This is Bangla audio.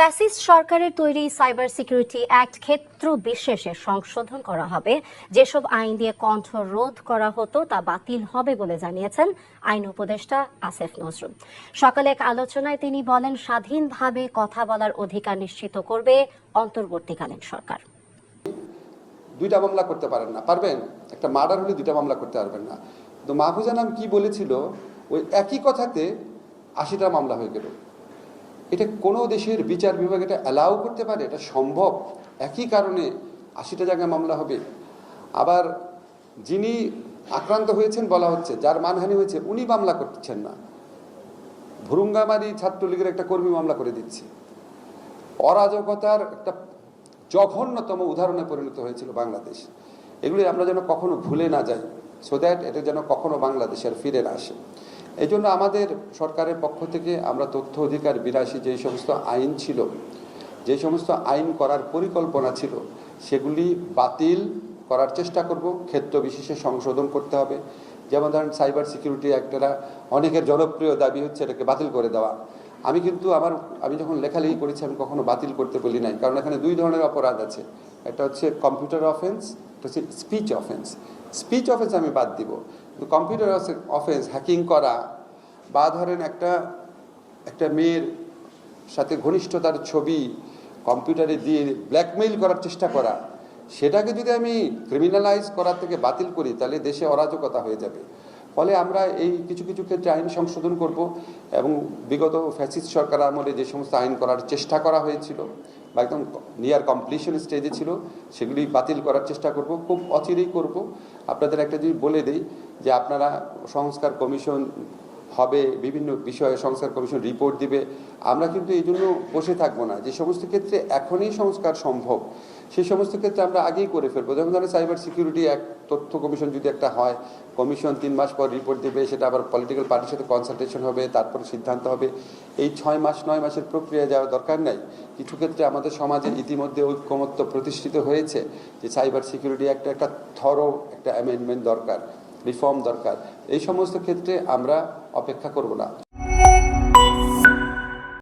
ফ্যাসিস্ট সরকারের তৈরি সাইবার সিকিউরিটি অ্যাক্ট ক্ষেত্র বিশেষে সংশোধন করা হবে। যেসব আইন দিয়ে কণ্ঠ রোধ করা হতো, তা বাতিল হবে বলে জানিয়েছেন আইন উপদেষ্টা আসিফ নজরুল। সকালে এক আলোচনায় তিনি বলেন, স্বাধীনভাবে কথা বলার অধিকার নিশ্চিত করবে অন্তর্বর্তীকালীন সরকার। দুইটা মামলা করতে পারেন না। পারবেন? একটা মার্ডার হলে দুইটা মামলা করতে পারবেন না। তো মাহফুজা নাম কি বলেছিল? ওই একই কথাতে আশিটা মামলা হয়ে গেল। এটা কোনো দেশের বিচার বিভাগ এটা অ্যালাউ করতে পারে, এটা সম্ভব। একই কারণে আশিটা জায়গায় মামলা হবে। আবার যিনি আক্রান্ত হয়েছেন বলা হচ্ছে, যার মানহানি হয়েছে, উনি মামলা করছেন না। ভুরুঙ্গামারি ছাত্রলীগের একটা কর্মী মামলা করে দিচ্ছে। অরাজকতার একটা জঘন্যতম উদাহরণে পরিণত হয়েছিল বাংলাদেশ। এগুলি আমরা যেন কখনো ভুলে না যাই সো দ্যাট এটা যেন কখনো বাংলাদেশের ফিরে না আসে। এই জন্য আমাদের সরকারের পক্ষ থেকে আমরা তথ্য অধিকার বিরাশি যে সমস্ত আইন ছিল, যে সমস্ত আইন করার পরিকল্পনা ছিল, সেগুলি বাতিল করার চেষ্টা করব। ক্ষেত্র বিশেষে সংশোধন করতে হবে। যেমন ধরেন সাইবার সিকিউরিটি অ্যাক্টেরা অনেকের জনপ্রিয় দাবি হচ্ছে এটাকে বাতিল করে দেওয়া। আমি কিন্তু আমার, আমি যখন লেখালেখি করেছি আমি কখনো বাতিল করতে বলি নাই। কারণ এখানে দুই ধরনের অপরাধ আছে। একটা হচ্ছে কম্পিউটার অফেন্স একটা হচ্ছে স্পিচ অফেন্স স্পিচ অফেন্স আমি বাদ দিব। কম্পিউটার অফেন্স হ্যাকিং করা বা ধরেন একটা একটা মেয়ের সাথে ঘনিষ্ঠতার ছবি কম্পিউটারে দিয়ে ব্ল্যাকমেইল করার চেষ্টা করা, সেটাকে যদি আমি ক্রিমিনালাইজ করার থেকে বাতিল করি, তাহলে দেশে অরাজকতা হয়ে যাবে। ফলে আমরা এই কিছু কিছু ক্ষেত্রে আইন সংশোধন করব এবং বিগত ফ্যাসিস্ট সরকার আমলে যে সমস্ত আইন করার চেষ্টা করা হয়েছিল বা একদম নিয়ার কমপ্লিশন স্টেজে ছিল, সেগুলি বাতিল করার চেষ্টা করব, খুব অচিরেই করব। আপনাদের একটা যদি বলে দিই যে আপনারা সংস্কার কমিশন হবে, বিভিন্ন বিষয়ে সংস্কার কমিশন রিপোর্ট দিবে। আমরা কিন্তু এই জন্য বসে থাকব না। যে সমস্ত ক্ষেত্রে এখনই সংস্কার সম্ভব, সেই সমস্ত ক্ষেত্রে আমরা আগেই করে ফেলব। যেমন ধরেন সাইবার সিকিউরিটি এক তথ্য কমিশন যদি একটা হয়, কমিশন তিন মাস পর রিপোর্ট দেবে, সেটা আবার পলিটিক্যাল পার্টির সাথে কনসালটেশন হবে, তারপর সিদ্ধান্ত হবে। এই ছয় মাস, নয় মাসের প্রক্রিয়া যাওয়ার দরকার নাই। কিছু ক্ষেত্রে আমাদের সমাজে ইতিমধ্যে ঐক্যমত্য প্রতিষ্ঠিত হয়েছে যে সাইবার সিকিউরিটি একটা একটা থরো একটা অ্যামেন্ডমেন্ট দরকার। রিফর্ম দরকার। এই সমস্ত ক্ষেত্রে আমরা অপেক্ষা করব না।